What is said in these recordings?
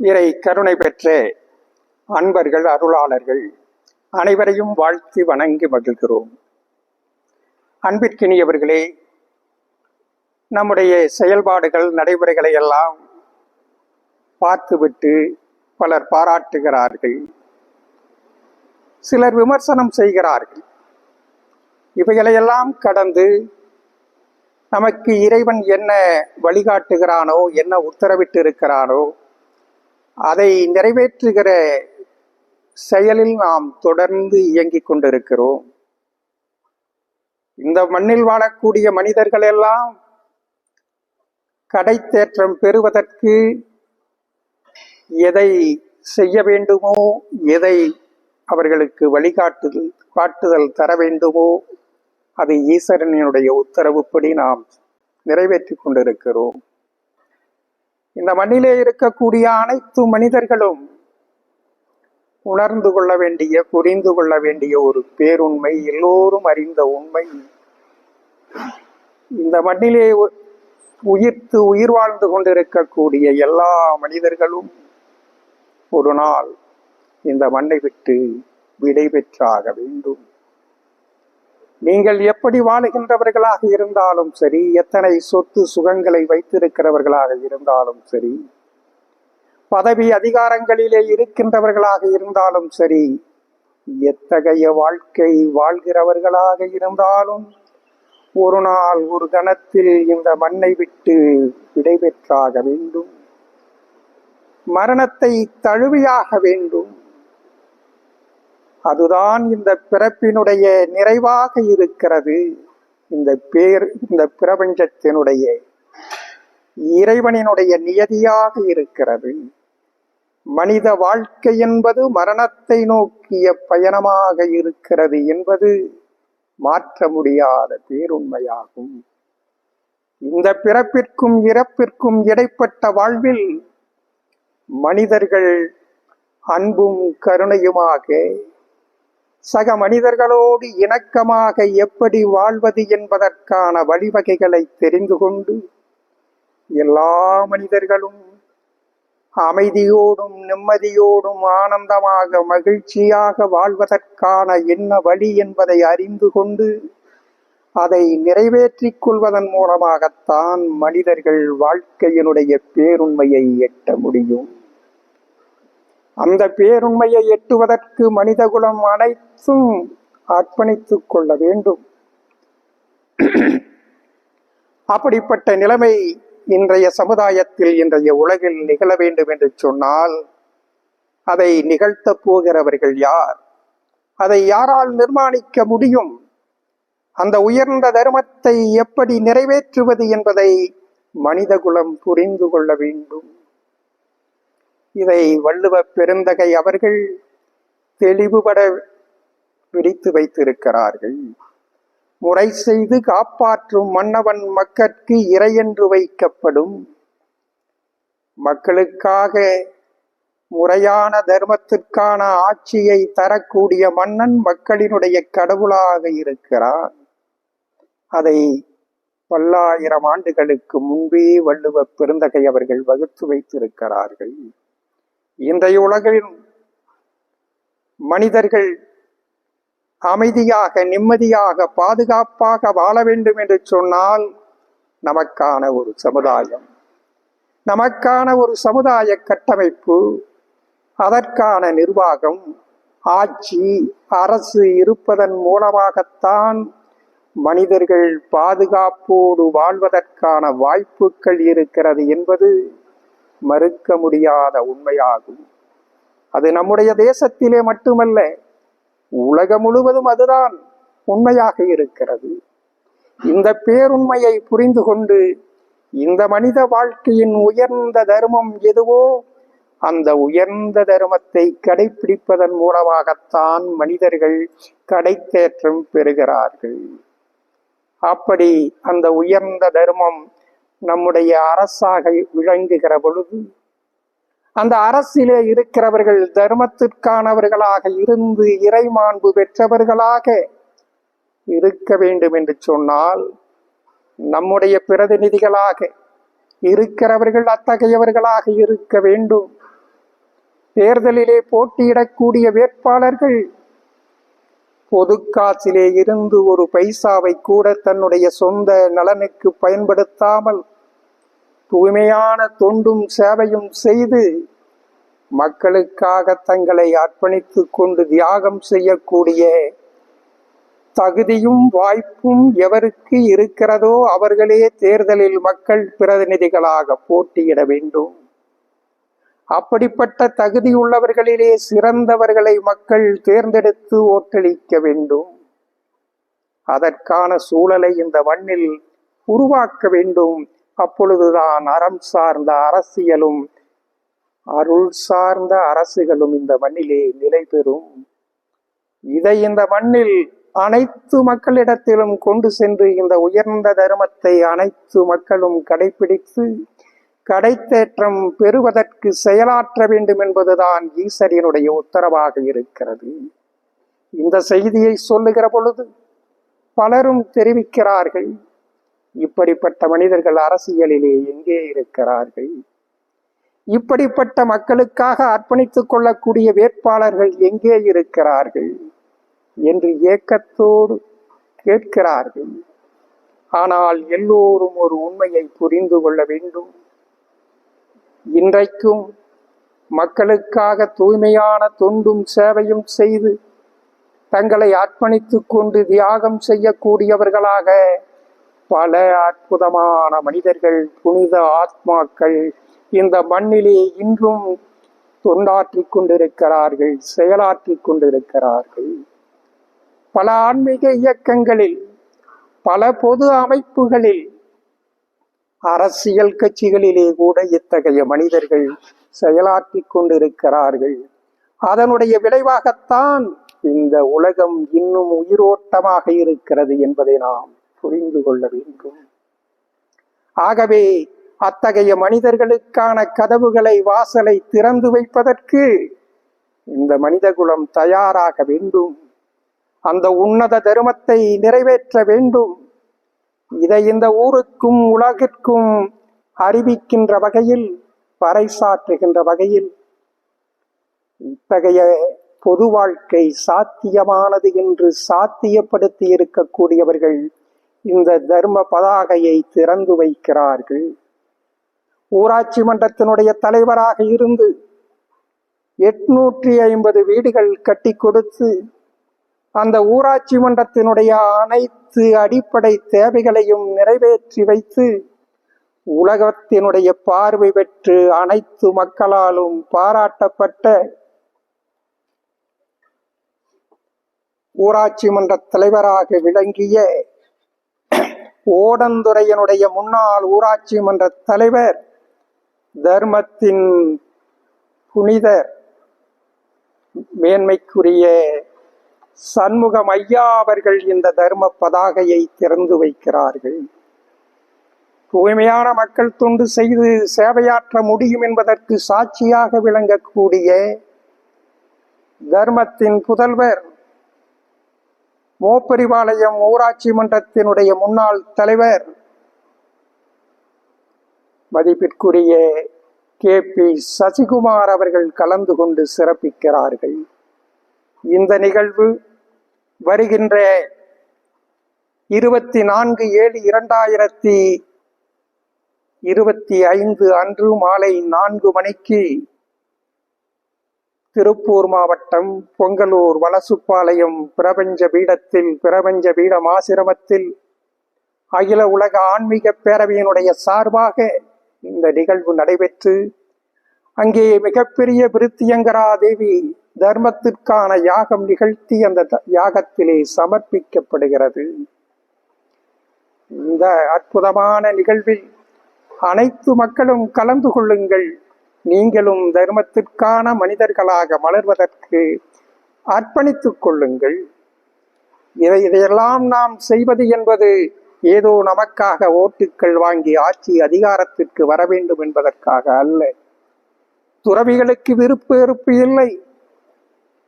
இறை கருணை பெற்ற அன்பர்கள் அருளாளர்கள் அனைவரையும் வாழ்த்தி வணங்கி மகிழ்கிறோம். அன்பிற்கினியவர்களே நம்முடைய செயல்பாடுகள் நடைமுறைகளை எல்லாம் பார்த்துவிட்டு பலர் பாராட்டுகிறார்கள். சிலர் விமர்சனம் செய்கிறார்கள். இவைகளையெல்லாம் கடந்து நமக்கு இறைவன் என்ன வழிகாட்டுகிறானோ என்ன உத்தரவிட்டு இருக்கிறானோ அதை நிறைவேற்றுகிற செயலில் நாம் தொடர்ந்து இயங்கிக் கொண்டிருக்கிறோம். இந்த மண்ணில் வாழக்கூடிய மனிதர்கள் எல்லாம் கடைத்தேற்றம் பெறுவதற்கு எதை செய்ய வேண்டுமோ எதை அவர்களுக்கு வழிகாட்டுதல் காட்டுதல் தர வேண்டுமோ அது ஈஸ்வரனுடைய உத்தரவுப்படி நாம் நிறைவேற்றி கொண்டிருக்கிறோம். இந்த மண்ணிலே இருக்கக்கூடிய அனைத்து மனிதர்களும் உணர்ந்து கொள்ள வேண்டிய புரிந்து கொள்ள வேண்டிய ஒரு பேருண்மை எல்லோரும் அறிந்த உண்மை. இந்த மண்ணிலே உ- உயிர்த்து உயிர் வாழ்ந்து கொண்டிருக்கக்கூடிய எல்லா மனிதர்களும் ஒரு நாள் இந்த மண்ணை விட்டு விடை பெற்றாக வேண்டும். நீங்கள் எப்படி வாழுகின்றவர்களாக இருந்தாலும் சரி எத்தனை சொத்து சுகங்களை வைத்திருக்கிறவர்களாக இருந்தாலும் சரி பதவி அதிகாரங்களிலே இருக்கின்றவர்களாக இருந்தாலும் சரி எத்தகைய வாழ்க்கை வாழ்கிறவர்களாக இருந்தாலும் ஒரு நாள் ஒரு கணத்தில் இந்த மண்ணை விட்டு விடைபெற்றாக வேண்டும். மரணத்தை தழுவியாக வேண்டும். அதுதான் இந்த பிறப்பினுடைய நிறைவாக இருக்கிறது. இந்த பேர் இந்த பிரபஞ்சத்தினுடைய இறைவனினுடைய நியதியாக இருக்கிறது. மனித வாழ்க்கை என்பது மரணத்தை நோக்கிய பயணமாக இருக்கிறது என்பது மாற்ற முடியாத பேருண்மையாகும். இந்த பிறப்பிற்கும் இறப்பிற்கும் இடைப்பட்ட வாழ்வில் மனிதர்கள் அன்பும் கருணையுமாக சக மனிதர்களோடு இணக்கமாக எப்படி வாழ்வது என்பதற்கான வழிவகைகளை தெரிந்து கொண்டு எல்லா மனிதர்களும் அமைதியோடும் நிம்மதியோடும் ஆனந்தமாக மகிழ்ச்சியாக வாழ்வதற்கான என்ன வழி என்பதை அறிந்து கொண்டு அதை நிறைவேற்றிக் கொள்வதன் மூலமாகத்தான் மனிதர்கள் வாழ்க்கையினுடைய பேருண்மையை எட்ட முடியும். அந்த பேருண்மையை எட்டுவதற்கு மனிதகுலம் அனைத்தும் அர்ப்பணித்துக் கொள்ள வேண்டும். அப்படிப்பட்ட நிலைமை இன்றைய சமுதாயத்தில் இன்றைய உலகில் நிகழ வேண்டும் என்று சொன்னால் அதை நிகழ்த்தப் போகிறவர்கள் யார்? அதை யாரால் நிர்மாணிக்க முடியும்? அந்த உயர்ந்த தர்மத்தை எப்படி நிறைவேற்றுவது என்பதை மனிதகுலம் புரிந்து கொள்ள வேண்டும். இதை வள்ளுவ பெருந்தகை அவர்கள் தெளிவுபட விரித்து வைத்திருக்கிறார்கள். முறை செய்து காப்பாற்றும் மன்னவன் மக்கட்கு இறையென்று வைக்கப்படும். மக்களுக்காக முறையான தர்மத்திற்கான ஆட்சியை தரக்கூடிய மன்னன் மக்களினுடைய கடவுளாக இருக்கிறான். அதை பல்லாயிரம் ஆண்டுகளுக்கு முன்பே வள்ளுவ பெருந்தகை அவர்கள் வகுத்து வைத்திருக்கிறார்கள். இன்றைய உலகில் மனிதர்கள் அமைதியாக நிம்மதியாக பாதுகாப்பாக வாழ வேண்டும் என்று சொன்னால் நமக்கான ஒரு சமுதாயம். நமக்கான ஒரு சமுதாய கட்டமைப்பு அதற்கான நிர்வாகம் ஆட்சி அரசு இருப்பதன் மூலமாகத்தான் மனிதர்கள் பாதுகாப்போடு வாழ்வதற்கான வாய்ப்புகள் இருக்கிறது என்பது மறுக்க முடியாத உண்மையாகும். அது நம்முடைய தேசத்திலே மட்டுமல்ல உலகம் முழுவதும் அதுதான் உண்மையாக இருக்கிறது. இந்த பேருண்மையை புரிந்து கொண்டு இந்த மனித வாழ்க்கையின் உயர்ந்த தர்மம் எதுவோ அந்த உயர்ந்த தர்மத்தை கடைபிடிப்பதன் மூலமாகத்தான் மனிதர்கள் கடைத்தேற்றம் பெறுகிறார்கள். அப்படி அந்த உயர்ந்த தர்மம் நம்முடைய அரசாக விளங்குகிற பொழுது அந்த அரசிலே இருக்கிறவர்கள் தர்மத்திற்கானவர்களாக இருந்து இறைமாண்பு பெற்றவர்களாக இருக்க வேண்டும் என்று சொன்னால் நம்முடைய பிரதிநிதிகளாக இருக்கிறவர்கள் அத்தகையவர்களாக இருக்க வேண்டும். தேர்தலிலே போட்டியிடக்கூடிய வேட்பாளர்கள் பொது காசிலே இருந்து ஒரு பைசாவை கூட தன்னுடைய சொந்த நலனுக்கு பயன்படுத்தாமல் தூய்மையான தொண்டும் சேவையும் செய்து மக்களுக்காக தங்களை அர்ப்பணித்து கொண்டு தியாகம் செய்யக்கூடிய தகுதியும் வாய்ப்பும் எவருக்கு இருக்கிறதோ அவர்களே தேர்தலில் மக்கள் பிரதிநிதிகளாக போட்டியிட வேண்டும். அப்படிப்பட்ட தகுதியுள்ளவர்களிலே சிறந்தவர்களை மக்கள் தேர்ந்தெடுத்து ஓட்டளிக்க வேண்டும். அதற்கான சூழலை இந்த மண்ணில் உருவாக்க வேண்டும். அப்பொழுதுதான் அறம் சார்ந்த அரசியலும் அருள் சார்ந்த அரசுகளும் இந்த மண்ணிலே நிலை பெறும். இதை இந்த மண்ணில் அனைத்து மக்களிடத்திலும் கொண்டு சென்று இந்த உயர்ந்த தர்மத்தை அனைத்து மக்களும் கடைபிடித்து கடைத்தேற்றம் பெறுவதற்கு செயலாற்ற வேண்டும் என்பதுதான் ஈஸ்வரியனுடைய உத்தரவாக இருக்கிறது. இந்த செய்தியை சொல்லுகிற பொழுது பலரும் தெரிவிக்கிறார்கள். இப்படிப்பட்ட மனிதர்கள் அரசியலிலே எங்கே இருக்கிறார்கள்? இப்படிப்பட்ட மக்களுக்காக அர்ப்பணித்துக் கொள்ளக்கூடிய வேட்பாளர்கள் எங்கே இருக்கிறார்கள்? என்று ஏக்கத்தோடு கேட்கிறார்கள். ஆனால் எல்லோரும் ஒரு உண்மையை புரிந்து கொள்ள வேண்டும். இன்றைக்கும் மக்களுக்காக தூய்மையான தொண்டும் சேவையும் செய்து தங்களை அர்ப்பணித்துக் கொண்டு தியாகம் செய்யக்கூடியவர்களாக பல அற்புதமான மனிதர்கள் புனித ஆத்மாக்கள் இந்த மண்ணிலே இன்றும் தொண்டாற்றிக் கொண்டிருக்கிறார்கள் செயலாற்றிக் கொண்டிருக்கிறார்கள். பல ஆன்மீக இயக்கங்களில் பல பொது அமைப்புகளில் அரசியல் கட்சிகளிலே கூட இத்தகைய மனிதர்கள் செயலாற்றிக் கொண்டிருக்கிறார்கள். அதனுடைய விளைவாகத்தான் இந்த உலகம் இன்னும் உயிரோட்டமாக இருக்கிறது என்பதை நாம் புரிந்து கொள்ள வேண்டும். ஆகவே அத்தகைய மனிதர்களுக்கான கதவுகளை வாசலை திறந்து வைப்பதற்கு இந்த மனிதகுலம் தயாராக வேண்டும். அந்த உன்னத தர்மத்தை நிறைவேற்ற வேண்டும். இதை இந்த ஊருக்கும் உலகிற்கும் அறிவிக்கின்ற வகையில் பறைசாற்றுகின்ற வகையில் இத்தகைய பொது வாழ்க்கை சாத்தியமானது என்று சாத்தியப்படுத்தி இருக்கக்கூடியவர்கள் இந்த தர்ம பதாகையை திறந்து வைக்கிறார்கள். ஊராட்சி மன்றத்தினுடைய தலைவராக இருந்து எட்நூற்றி ஐம்பது வீடுகள் கட்டி கொடுத்து அந்த ஊராட்சி மன்றத்தினுடைய அனைத்து அடிப்படை தேவைகளையும் நிறைவேற்றி வைத்து உலகத்தினுடைய பார்வை பெற்று அனைத்து மக்களாலும் பாராட்டப்பட்ட ஊராட்சி மன்ற தலைவராக விளங்கிய ஓடந்துறையனுடைய முன்னாள் ஊராட்சி மன்ற தலைவர் தர்மத்தின் புனிதர் மேன்மைக்குரிய சண்முகம் ஐயா அவர்கள் இந்த தர்ம பதாகையை திறந்து வைக்கிறார்கள். தூய்மையான மக்கள் தொண்டு செய்து சேவையாற்ற முடியும் என்பதற்கு சாட்சியாக விளங்கக்கூடிய தர்மத்தின் புதல்வர் மோப்பரிபாளையம் ஊராட்சி மன்றத்தினுடைய முன்னாள் தலைவர் மதிப்பிற்குரிய கே. பி. சசிகுமார் அவர்கள் கலந்து கொண்டு சிறப்பிக்கிறார்கள். இந்த நிகழ்வு வருகின்ற இருபத்தி நான்கு ஏழு இரண்டாயிரத்தி இருபத்தி ஐந்து அன்று மாலை நான்கு மணிக்கு திருப்பூர் மாவட்டம் பொங்கலூர் வலசுப்பாளையம் பிரபஞ்ச பீடத்தில் பிரபஞ்ச பீடம் ஆசிரமத்தில் அகில உலக ஆன்மீக பேரவையினுடைய சார்பாக இந்த நிகழ்வு நடைபெற்று அங்கே மிகப்பெரிய விருத்தியங்கரா தேவி தர்மத்திற்கான யாகம் நிகழ்த்தி அந்த த- யாகத்திலே சமர்ப்பிக்கப்படுகிறது. இந்த அற்புதமான நிகழ்வில் அனைத்து மக்களும் கலந்து கொள்ளுங்கள். நீங்களும் தர்மத்திற்கான மனிதர்களாக மலர்வதற்கு அர்ப்பணித்துக் கொள்ளுங்கள். இதை இதையெல்லாம் நாம் செய்வது என்பது ஏதோ நமக்காக ஓட்டுக்கள் வாங்கி ஆட்சி அதிகாரத்திற்கு வர வேண்டும் என்பதற்காக அல்ல. துறவிகளுக்கு விருப்பு வெறுப்பு இல்லை.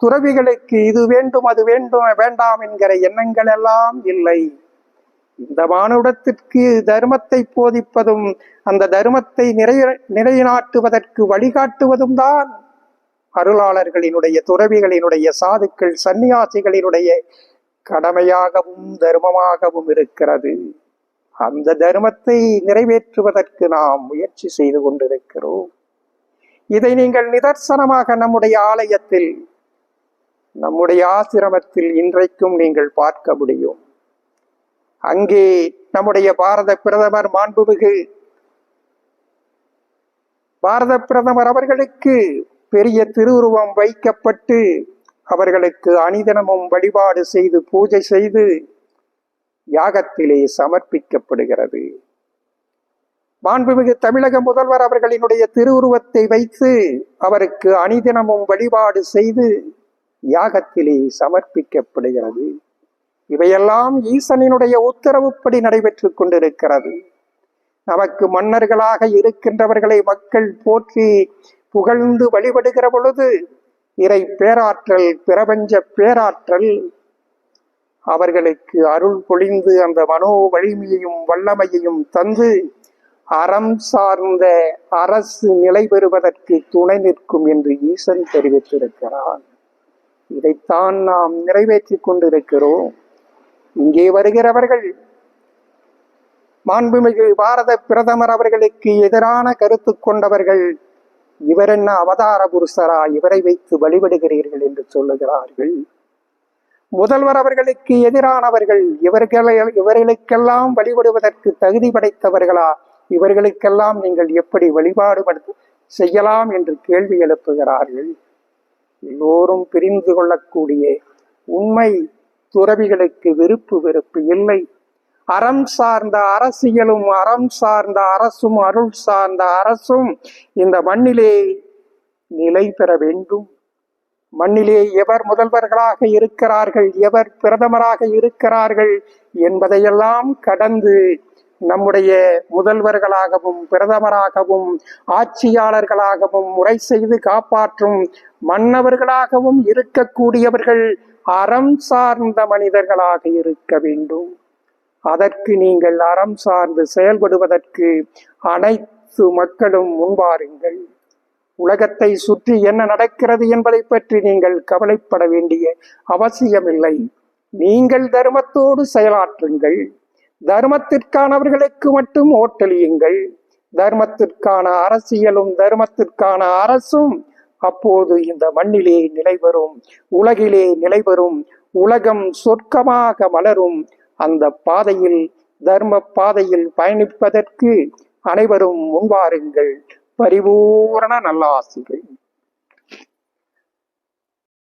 துறவிகளுக்கு இது வேண்டும் அது வேண்டும் வேண்டாம் என்கிற எண்ணங்கள் எல்லாம் இல்லை. இந்த மானுடத்திற்கு தர்மத்தை போதிப்பதும் அந்த தர்மத்தை நிறை நிலைநாட்டுவதற்கு வழிகாட்டுவதும் தான் அருளாளர்களினுடைய துறவிகளினுடைய சாதுக்கள் சன்னியாசிகளினுடைய கடமையாகவும் தர்மமாகவும் இருக்கிறது. அந்த தர்மத்தை நிறைவேற்றுவதற்கு நாம் முயற்சி செய்து கொண்டிருக்கிறோம். இதை நீங்கள் நிதர்சனமாக நம்முடைய ஆலயத்தில் நம்முடைய ஆசிரமத்தில் இன்றைக்கும் நீங்கள் பார்க்க முடியும். அங்கே நம்முடைய பாரத பிரதமர் மாண்புமிகு பாரத பிரதமர் அவர்களுக்கு பெரிய திருவுருவம் வைக்கப்பட்டு அவர்களுக்கு அணிதனமும் வழிபாடு செய்து பூஜை செய்து யாகத்திலே சமர்ப்பிக்கப்படுகிறது. மாண்புமிகு தமிழக முதல்வர் அவர்களினுடைய திருவுருவத்தை வைத்து அவருக்கு அணிதினமும் வழிபாடு செய்து யாகத்திலே சமர்ப்பிக்கப்படுகிறது. இவையெல்லாம் ஈசனினுடைய உத்தரவுப்படி நடைபெற்றுக் கொண்டிருக்கிறது. நமக்கு மன்னர்களாக இருக்கின்றவர்களை மக்கள் போற்றி புகழ்ந்து வழிபடுகிற பொழுது இறை பேராற்றல் பிரபஞ்ச பேராற்றல் அவர்களுக்கு அருள் பொழிந்து அந்த மனோ வலிமையையும் வல்லமையையும் தந்து அறம் சார்ந்த அரசு நிலை பெறுவதற்கு துணை நிற்கும் என்று ஈசன் தெரிவித்திருக்கிறான். இதைத்தான் நாம் நிறைவேற்றிக் கொண்டிருக்கிறோம். இங்கே வருகிறவர்கள் மாண்புமிகு பாரத பிரதமர் அவர்களுக்கு எதிரான கருத்து கொண்டவர்கள் இவர் என்ன அவதார புருஷரா இவரை வைத்து வழிபடுகிறீர்கள் என்று சொல்லுகிறார்கள். முதல்வர் அவர்களுக்கு எதிரானவர்கள் இவர்களை இவர்களுக்கெல்லாம் வழிபடுவதற்கு தகுதி படைத்தவர்களா இவர்களுக்கெல்லாம் நீங்கள் எப்படி வழிபாடு படுத்த செய்யலாம் என்று கேள்வி எழுப்புகிறார்கள். எல்லோரும் பிரிந்து கொள்ளக்கூடிய உண்மை துறவிகளுக்கு விருப்பு வெறுப்பு இல்லை. அறம் சார்ந்த அரசியலும் அறம் சார்ந்த அரசும் அருள் சார்ந்த அரசும் இந்த மண்ணிலே நிலை பெற வேண்டும். மண்ணிலே எவர் முதல்வர்களாக இருக்கிறார்கள் எவர் பிரதமராக இருக்கிறார்கள் என்பதையெல்லாம் கடந்து நம்முடைய முதல்வர்களாகவும் பிரதமராகவும் ஆட்சியாளர்களாகவும் முறை செய்து காப்பாற்றும் மன்னவர்களாகவும் இருக்கக்கூடியவர்கள் அறம் சார்ந்த மனிதர்களாக இருக்க வேண்டும். அதற்கு நீங்கள் அறம் சார்ந்து செயல்படுவதற்கு அனைத்து மக்களும் முன்வாருங்கள். உலகத்தை சுற்றி என்ன நடக்கிறது என்பதை பற்றி நீங்கள் கவலைப்பட வேண்டிய அவசியமில்லை. நீங்கள் தர்மத்தோடு செயலாற்றுங்கள். தர்மத்திற்கானவர்களுக்கு மட்டும் ஓட்டளியுங்கள். தர்மத்திற்கான அரசியலும் தர்மத்திற்கான அரசும் அப்போது இந்த மண்ணிலே நிலைவரும் உலகிலே நிலைவரும் உலகம் சொர்க்கமாக மலரும். அந்த பாதையில் தர்ம பாதையில் பயணிப்பதற்கு அனைவரும் முன்வாருங்கள். பரிபூரண நல்லாசிகள்.